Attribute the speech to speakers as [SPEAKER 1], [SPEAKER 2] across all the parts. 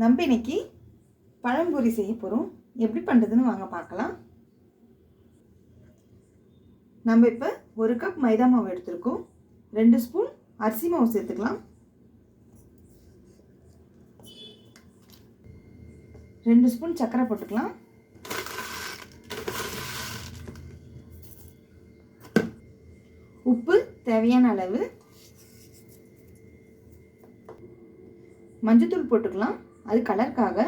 [SPEAKER 1] நம்ம இன்னைக்கு பழம்பூரி செய்ய போகிறோம் எப்படி பண்ணுறதுன்னு வாங்க பார்க்கலாம். நம்ம இப்போ ஒரு கப் மைதா மாவு எடுத்திருக்கோம். ரெண்டு ஸ்பூன் அரிசி மாவு சேர்த்துக்கலாம். ரெண்டு ஸ்பூன் சர்க்கரை போட்டுக்கலாம். உப்பு தேவையான அளவு. மஞ்சத்தூள் போட்டுக்கலாம். அது கலருக்காக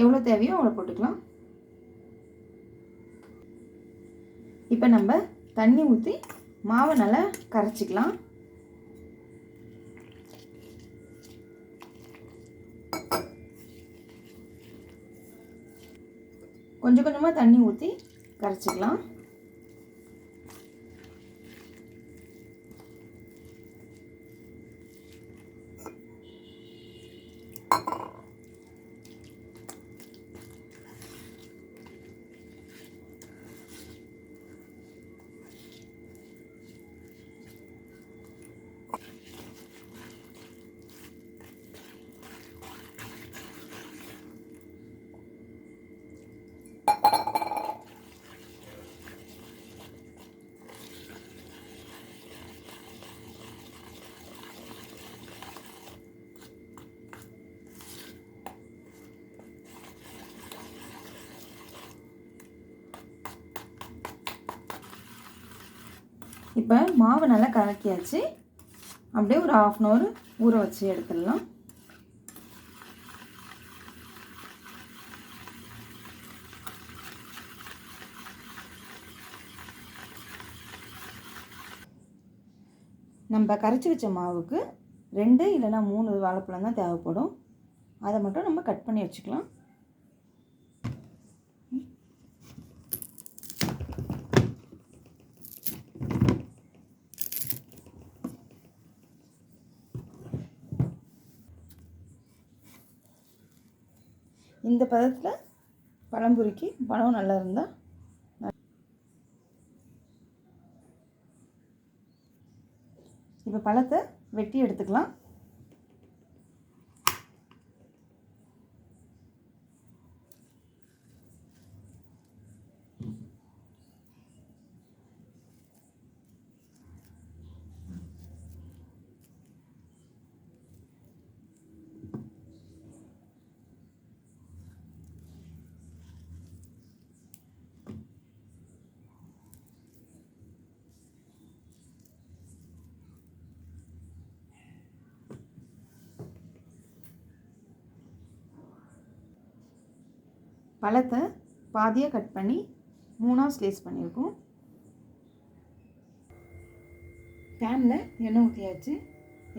[SPEAKER 1] எவ்வளோ தேவையோ அவ்வளோ போட்டுக்கலாம். இப்போ நம்ம தண்ணி ஊற்றி மாவை நல்லா கரைச்சிக்கலாம். கொஞ்சம் கொஞ்சமாக தண்ணி ஊற்றி கரைச்சிக்கலாம். இப்போ மாவு நல்லா கலக்கியாச்சு. அப்படியே ஒரு ஆஃப் அன் ஹவர் ஊற வச்சு எடுத்துடலாம். நம்ம கரைச்சி வச்ச மாவுக்கு ரெண்டு இல்லைன்னா மூணு வாழைப்பழம் தான் தேவைப்படும். அதை மட்டும் நம்ம கட் பண்ணி வச்சுக்கலாம். இந்த பதத்தில் பழம்புரிக்கு பழம் நல்லா இருந்தால் இப்போ பழத்தை வெட்டி எடுத்துக்கலாம். பழத்தை பாதியாக கட் பண்ணி மூணாக ஸ்லேஸ் பண்ணியிருக்கோம். பேனில் எண்ணெய் ஊற்றியாச்சு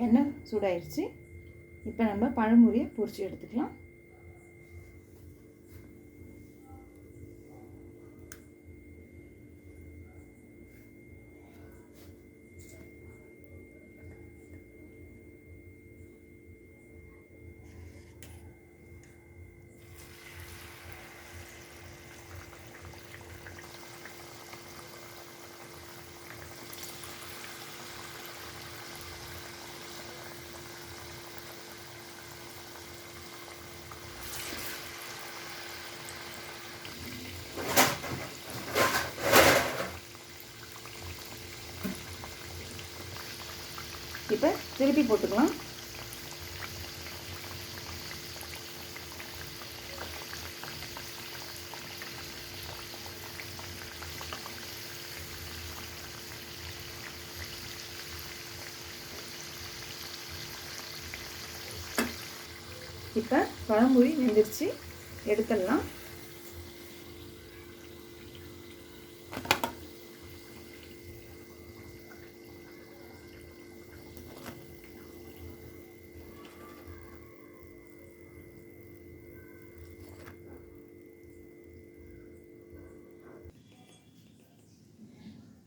[SPEAKER 1] எண்ணெய் சூடாயிடுச்சு இப்போ நம்ம பழமுறையை பொரிச்சு எடுத்துக்கலாம். இப்போ திருப்பி போட்டுக்கலாம். இப்போ பழம்புரி வெந்துருச்சு. எடுத்துடலாம்.